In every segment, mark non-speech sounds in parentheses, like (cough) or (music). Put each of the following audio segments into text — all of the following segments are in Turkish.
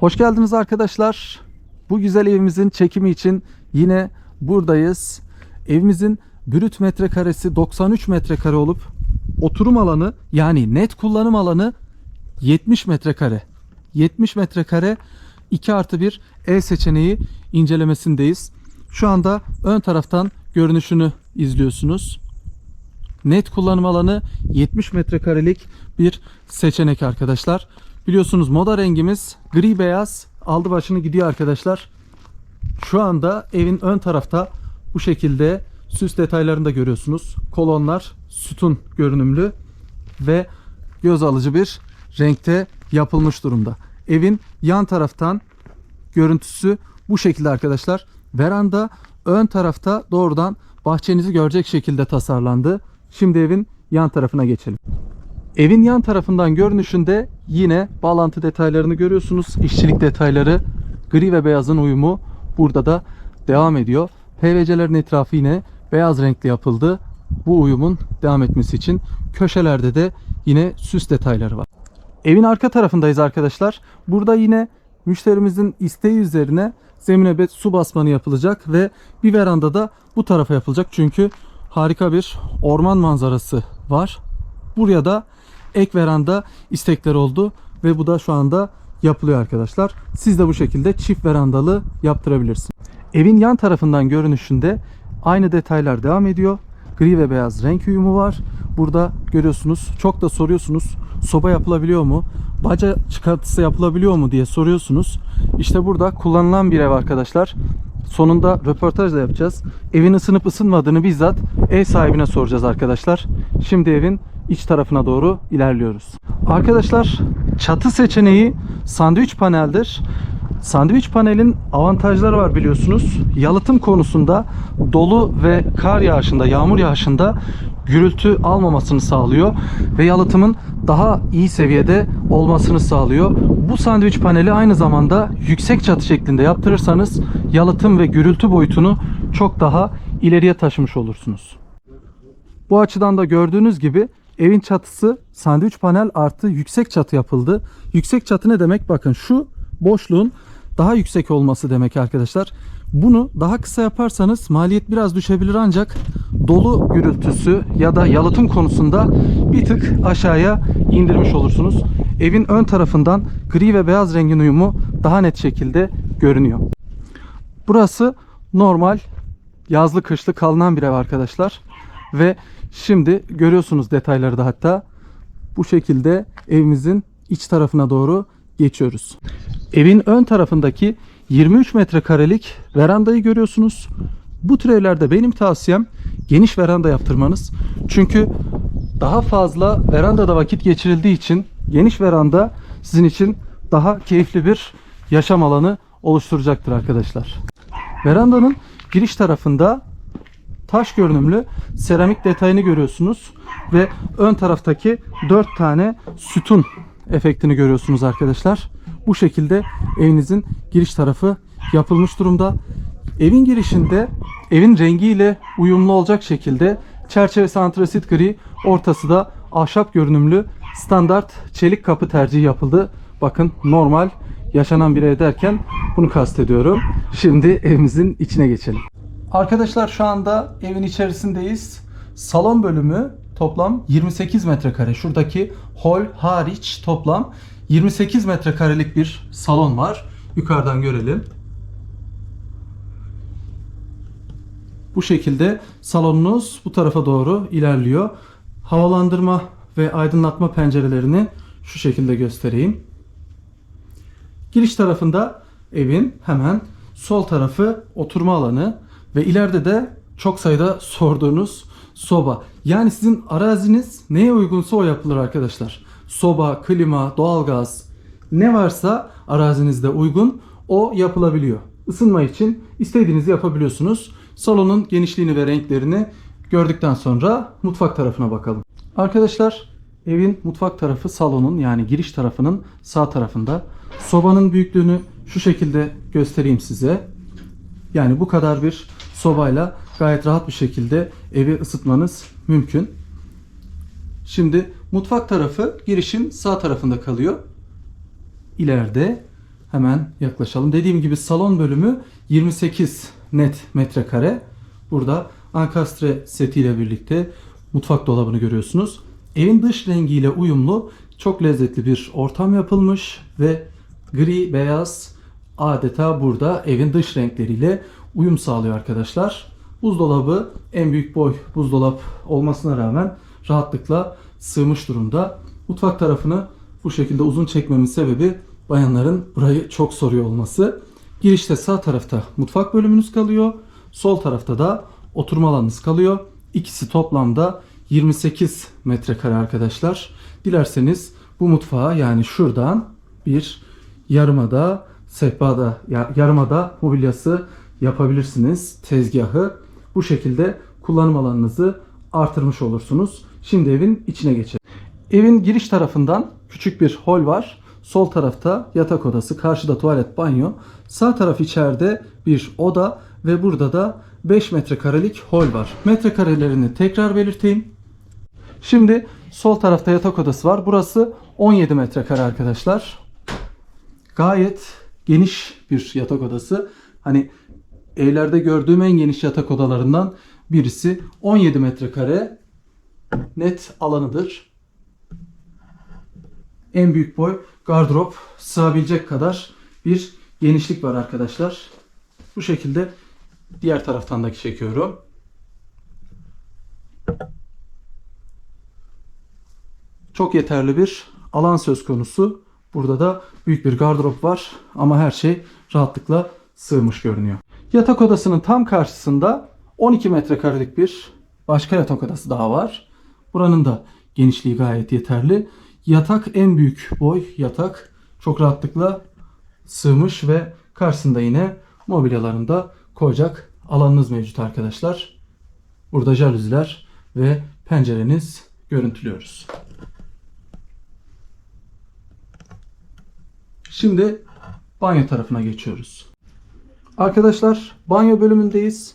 Hoş geldiniz arkadaşlar. Bu güzel evimizin çekimi için yine buradayız. Evimizin brüt metrekaresi 93 metrekare olup oturum alanı yani net kullanım alanı 70 metrekare. 70 metrekare 2 artı 1 ev seçeneği incelemesindeyiz. Şu anda ön taraftan görünüşünü izliyorsunuz. Net kullanım alanı 70 metrekarelik bir seçenek arkadaşlar. Biliyorsunuz moda rengimiz gri beyaz aldı başını gidiyor arkadaşlar. Şu anda evin ön tarafta bu şekilde süs detaylarını da görüyorsunuz. Kolonlar sütun görünümlü ve göz alıcı bir renkte yapılmış durumda. Evin yan taraftan görüntüsü bu şekilde arkadaşlar. Veranda ön tarafta doğrudan bahçenizi görecek şekilde tasarlandı. Şimdi evin yan tarafına geçelim. Evin yan tarafından görünüşünde yine bağlantı detaylarını görüyorsunuz. İşçilik detayları, gri ve beyazın uyumu burada da devam ediyor. PVC'lerin etrafı yine beyaz renkli yapıldı. Bu uyumun devam etmesi için köşelerde de yine süs detayları var. Evin arka tarafındayız arkadaşlar. Burada yine müşterimizin isteği üzerine zemine bet su basmanı yapılacak ve bir veranda da bu tarafa yapılacak. Çünkü harika bir orman manzarası var. Buraya da ek veranda istekler oldu ve bu da şu anda yapılıyor arkadaşlar. Siz de bu şekilde çift verandalı yaptırabilirsiniz. Evin yan tarafından görünüşünde aynı detaylar devam ediyor. Gri ve beyaz renk uyumu var. Burada görüyorsunuz çok da soruyorsunuz soba yapılabiliyor mu? Baca çıkartısı yapılabiliyor mu diye soruyorsunuz. İşte burada kullanılan bir ev arkadaşlar. Sonunda röportaj da yapacağız. Evin ısınıp ısınmadığını bizzat ev sahibine soracağız arkadaşlar. Şimdi evin iç tarafına doğru ilerliyoruz. Arkadaşlar çatı seçeneği sandviç paneldir. Sandviç panelin avantajları var biliyorsunuz. Yalıtım konusunda dolu ve kar yağışında, yağmur yağışında gürültü almamasını sağlıyor ve yalıtımın daha iyi seviyede olmasını sağlıyor. Bu sandviç paneli aynı zamanda yüksek çatı şeklinde yaptırırsanız yalıtım ve gürültü boyutunu çok daha ileriye taşımış olursunuz. Bu açıdan da gördüğünüz gibi evin çatısı sandviç panel artı yüksek çatı yapıldı. Yüksek çatı ne demek? Bakın şu boşluğun daha yüksek olması demek arkadaşlar. Bunu daha kısa yaparsanız maliyet biraz düşebilir ancak dolu gürültüsü ya da yalıtım konusunda bir tık aşağıya indirmiş olursunuz. Evin ön tarafından gri ve beyaz rengin uyumu daha net şekilde görünüyor. Burası normal yazlı kışlı kalınan bir ev arkadaşlar. Ve şimdi görüyorsunuz detayları da hatta bu şekilde evimizin iç tarafına doğru geçiyoruz. Evin ön tarafındaki 23 metrekarelik verandayı görüyorsunuz. Bu tür evlerde benim tavsiyem geniş veranda yaptırmanız. Çünkü daha fazla verandada vakit geçirildiği için geniş veranda sizin için daha keyifli bir yaşam alanı oluşturacaktır arkadaşlar. Verandanın giriş tarafında taş görünümlü seramik detayını görüyorsunuz ve ön taraftaki 4 tane sütun efektini görüyorsunuz arkadaşlar. Bu şekilde evinizin giriş tarafı yapılmış durumda. Evin girişinde evin rengiyle uyumlu olacak şekilde çerçevesi antrasit gri, ortası da ahşap görünümlü standart çelik kapı tercihi yapıldı. Bakın normal yaşanan bir ev derken bunu kastediyorum. Şimdi evimizin içine geçelim. Arkadaşlar şu anda evin içerisindeyiz. Salon bölümü toplam 28 metrekare. Şuradaki hol hariç toplam 28 metrekarelik bir salon var. Yukarıdan görelim. Bu şekilde salonunuz bu tarafa doğru ilerliyor. Havalandırma ve aydınlatma pencerelerini şu şekilde göstereyim. Giriş tarafında evin hemen sol tarafı oturma alanı ve ileride de çok sayıda sorduğunuz soba. Yani sizin araziniz neye uygunsa o yapılır arkadaşlar. Soba, klima, doğalgaz ne varsa arazinizde uygun o yapılabiliyor. Isınma için istediğinizi yapabiliyorsunuz. Salonun genişliğini ve renklerini gördükten sonra mutfak tarafına bakalım. Arkadaşlar evin mutfak tarafı salonun yani giriş tarafının sağ tarafında. Sobanın büyüklüğünü şu şekilde göstereyim size. Yani bu kadar bir sobayla gayet rahat bir şekilde evi ısıtmanız mümkün. Şimdi mutfak tarafı girişin sağ tarafında kalıyor. İleride hemen yaklaşalım. Dediğim gibi salon bölümü 28 net metrekare. Burada ankastre setiyle birlikte mutfak dolabını görüyorsunuz. Evin dış rengiyle uyumlu çok lezzetli bir ortam yapılmış ve gri beyaz adeta burada evin dış renkleriyle uyum sağlıyor arkadaşlar. Buzdolabı en büyük boy buzdolap olmasına rağmen rahatlıkla sığmış durumda. Mutfak tarafını bu şekilde uzun çekmemin sebebi bayanların burayı çok soruyor olması. Girişte sağ tarafta mutfak bölümünüz kalıyor. Sol tarafta da oturma alanınız kalıyor. İkisi toplamda 28 metrekare arkadaşlar. Dilerseniz bu mutfağa yani şuradan bir yarımada sehpada ya- yarımada mobilyası yapabilirsiniz. Tezgahı bu şekilde kullanım alanınızı artırmış olursunuz. Şimdi evin içine geçelim. Evin giriş tarafından küçük bir hol var. Sol tarafta yatak odası, karşıda tuvalet, banyo. Sağ taraf içeride bir oda ve burada da 5 metrekarelik hol var. Metrekarelerini tekrar belirteyim. Şimdi sol tarafta yatak odası var. Burası 17 metrekare arkadaşlar. Gayet geniş bir yatak odası. Hani evlerde gördüğüm en geniş yatak odalarından birisi 17 metrekare net alanıdır. En büyük boy gardırop sığabilecek kadar bir genişlik var arkadaşlar. Bu şekilde diğer taraftan da çekiyorum. Çok yeterli bir alan söz konusu. Burada da büyük bir gardırop var ama her şey rahatlıkla sığmış görünüyor. Yatak odasının tam karşısında 12 metrekarelik bir başka yatak odası daha var. Buranın da genişliği gayet yeterli. Yatak en büyük boy yatak. Çok rahatlıkla sığmış ve karşısında yine mobilyalarını da koyacak alanınız mevcut arkadaşlar. Burada jalüziler ve pencereniz görüntülüyoruz. Şimdi banyo tarafına geçiyoruz. Arkadaşlar banyo bölümündeyiz.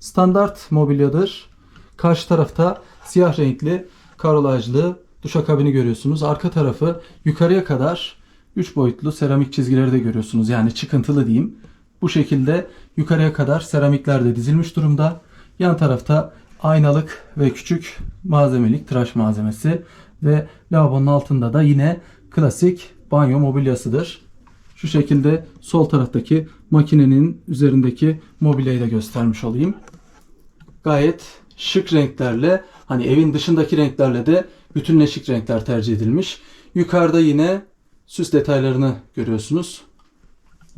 Standart mobilyadır. Karşı tarafta siyah renkli karolajlı duşakabini görüyorsunuz. Arka tarafı yukarıya kadar 3 boyutlu seramik çizgileri de görüyorsunuz. Yani çıkıntılı diyeyim. Bu şekilde yukarıya kadar seramikler de dizilmiş durumda. Yan tarafta aynalık ve küçük malzemelik tıraş malzemesi ve lavabonun altında da yine klasik banyo mobilyasıdır. Şu şekilde sol taraftaki makinenin üzerindeki mobilyayı da göstermiş olayım. Gayet şık renklerle hani evin dışındaki renklerle de bütünleşik renkler tercih edilmiş. Yukarıda yine süs detaylarını görüyorsunuz.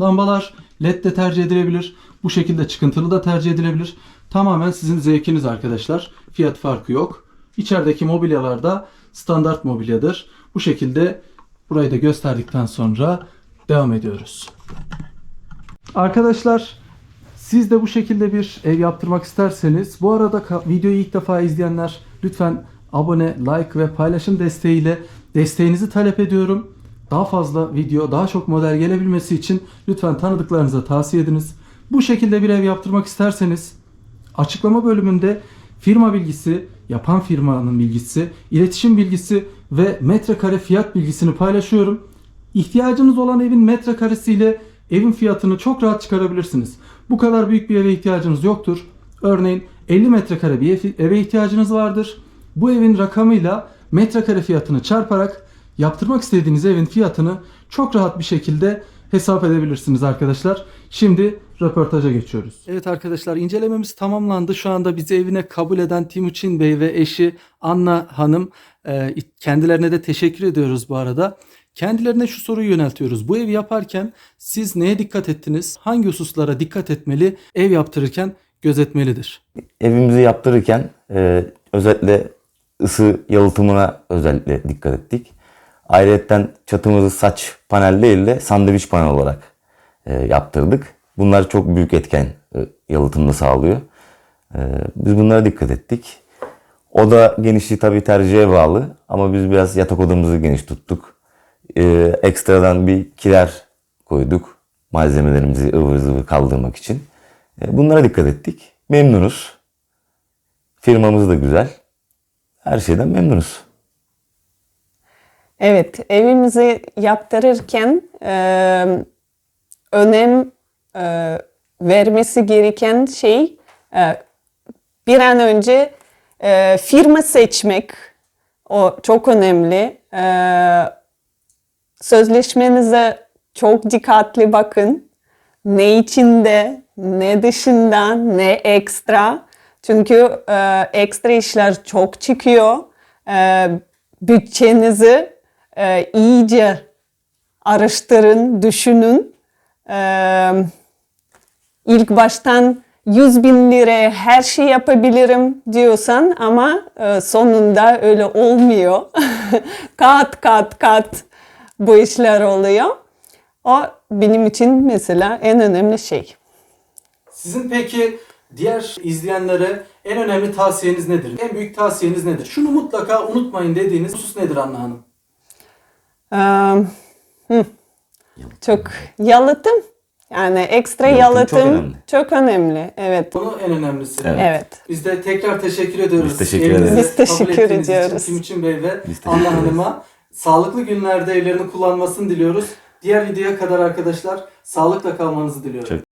Lambalar led de tercih edilebilir. Bu şekilde çıkıntılı da tercih edilebilir. Tamamen sizin zevkiniz arkadaşlar. Fiyat farkı yok. İçerideki mobilyalar da standart mobilyadır. Bu şekilde burayı da gösterdikten sonra devam ediyoruz. Arkadaşlar siz de bu şekilde bir ev yaptırmak isterseniz bu arada videoyu ilk defa izleyenler lütfen abone, like ve paylaşım desteğiyle desteğinizi talep ediyorum. Daha fazla video, daha çok model gelebilmesi için lütfen tanıdıklarınıza tavsiye ediniz. Bu şekilde bir ev yaptırmak isterseniz açıklama bölümünde firma bilgisi, yapan firmanın bilgisi, iletişim bilgisi ve metrekare fiyat bilgisini paylaşıyorum. İhtiyacınız olan evin metrekaresiyle evin fiyatını çok rahat çıkarabilirsiniz. Bu kadar büyük bir eve ihtiyacınız yoktur. Örneğin 50 metrekare bir ev- eve ihtiyacınız vardır. Bu evin rakamıyla metrekare fiyatını çarparak yaptırmak istediğiniz evin fiyatını çok rahat bir şekilde hesap edebilirsiniz arkadaşlar. Şimdi röportaja geçiyoruz. Evet arkadaşlar incelememiz tamamlandı. Şu anda bizi evine kabul eden Timuçin Bey ve eşi Anna Hanım e, kendilerine de teşekkür ediyoruz bu arada. Kendilerine şu soruyu yöneltiyoruz. Bu evi yaparken siz neye dikkat ettiniz? Hangi hususlara dikkat etmeli? Ev yaptırırken gözetmelidir. evimizi yaptırırken e, özellikle ısı yalıtımına özellikle dikkat ettik. Ayrıca çatımızı saç panel değil de sandviç panel olarak e, yaptırdık. Bunlar çok büyük etken e, yalıtımını sağlıyor. E, biz bunlara dikkat ettik. Oda genişliği tabii tercihe bağlı ama biz biraz yatak odamızı geniş tuttuk. E, ekstradan bir kiler koyduk malzemelerimizi ıvır zıvır kaldırmak için. Bunlara dikkat ettik. Memnunuz. Firmamız da güzel. Her şeyden memnunuz. Evet, evimizi yaptırırken e, önem e, vermesi gereken şey e, bir an önce e, firma seçmek. O çok önemli. E, sözleşmenize çok dikkatli bakın. Ne içinde, ne dışında, ne ekstra. Çünkü e, ekstra işler çok çıkıyor. E, bütçenizi e, iyice araştırın, düşünün. E, ilk baştan 100 bin liraya her şey yapabilirim diyorsan ama e, sonunda öyle olmuyor. (laughs) kat kat kat bu işler oluyor. O benim için mesela en önemli şey. Sizin peki diğer izleyenlere en önemli tavsiyeniz nedir? En büyük tavsiyeniz nedir? Şunu mutlaka unutmayın dediğiniz husus nedir Anna Hanım? Ee, hı. Çok yalıtım. Yani ekstra Yalıtım yalıtım, çok çok önemli. önemli. Evet. Bunu en önemlisi. Evet. Evet. Biz de tekrar teşekkür ediyoruz. Biz teşekkür ederiz. Biz teşekkür ettiğiniz için ediyoruz. Timuçin Bey ve Anna. Hanım'a sağlıklı günlerde evlerini kullanmasını diliyoruz. Diğer videoya kadar arkadaşlar sağlıkla kalmanızı diliyorum. Çok